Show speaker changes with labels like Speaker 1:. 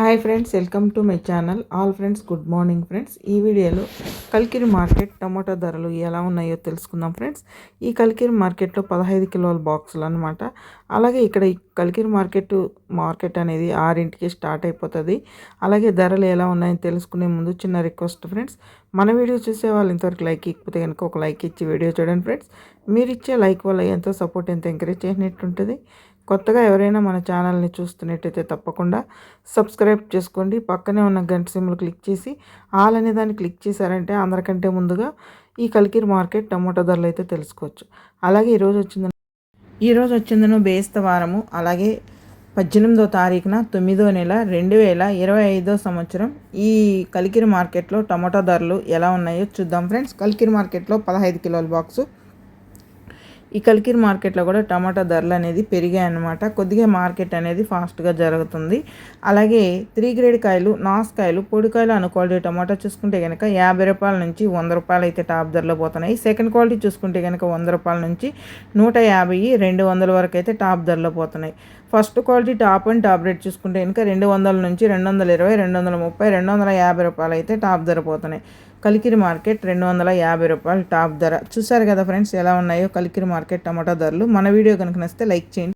Speaker 1: Hi friends welcome to my channel all friends good morning friends ఈ వీడియోలో కల్కిరి market tomato ధరలు ఎలా ఉన్నాయో తెలుసుకుందాం ఫ్రెండ్స్ ఈ కల్కిరి మార్కెట్లో పదహైదు కిలోల బాక్సులు అనమాట అలాగే ఇక్కడ ఈ మార్కెట్ మార్కెట్ అనేది ఆరింటికి స్టార్ట్ అయిపోతుంది. అలాగే ధరలు ఎలా ఉన్నాయని తెలుసుకునే ముందు చిన్న రిక్వెస్ట్ ఫ్రెండ్స్ మన వీడియో చూసే వాళ్ళు ఇంతవరకు లైక్ ఇకపోతే కనుక ఒక లైక్ ఇచ్చి వీడియో చూడండి ఫ్రెండ్స్ మీరు ఇచ్చే లైక్ వల్ల ఎంతో సపోర్ట్ ఎంత ఎంకరేజ్ చేసినట్టుంటుంది. కొత్తగా ఎవరైనా మన ఛానల్ని చూస్తున్నట్టయితే తప్పకుండా సబ్స్క్రైబ్ చేసుకోండి. పక్కనే ఉన్న గంట సిమ్లు క్లిక్ చేసి ఆల్ అనే దాన్ని క్లిక్ చేశారంటే అందరికంటే ముందుగా ఈ కలికిరి మార్కెట్ టమాటో ధరలు అయితే తెలుసుకోవచ్చు. అలాగే ఈరోజు వచ్చింది ఈరోజు వచ్చిందను బేస్త వారము. అలాగే పద్దెనిమిదో తారీఖున తొమ్మిదో నెల రెండు వేల ఇరవై ఐదో సంవత్సరం ఈ కలికిరి మార్కెట్లో టమాటో ధరలు ఎలా ఉన్నాయో చూద్దాం. ఫ్రెండ్స్ కలికిరి మార్కెట్లో పదహైదు కిలోల బాక్సు ఈ కలికిరి మార్కెట్లో కూడా టమాటా ధరలు అనేది పెరిగాయి అన్నమాట. కొద్దిగా మార్కెట్ అనేది ఫాస్ట్గా జరుగుతుంది. అలాగే త్రీ గ్రేడ్ కాయలు నాసుకాయలు పొడికాయలు అను క్వాలిటీ టమాటా చూసుకుంటే కనుక యాభై రూపాయల నుంచి వంద రూపాయలు అయితే టాప్ ధరలో పోతున్నాయి. సెకండ్ క్వాలిటీ చూసుకుంటే కనుక వంద రూపాయల నుంచి నూట యాభై రెండు వందల వరకు అయితే టాప్ ధరలో పోతున్నాయి. First quality top and top rate చూసుకుంటే కనుక రెండు వందల నుంచి రెండు వందల ఇరవై రెండు వందల ముప్పై రెండు వందల యాభై రూపాయలు అయితే టాప్ ధర పోతున్నాయి. కలికిరి మార్కెట్ రెండు వందల యాభై రూపాయలు టాప్ ధర. చూసారు కదా ఫ్రెండ్స్ ఎలా ఉన్నాయో కలికిరి మార్కెట్ టమాటా ధరలు. మన వీడియో కనుక నచ్చితే లైక్ చేయండి.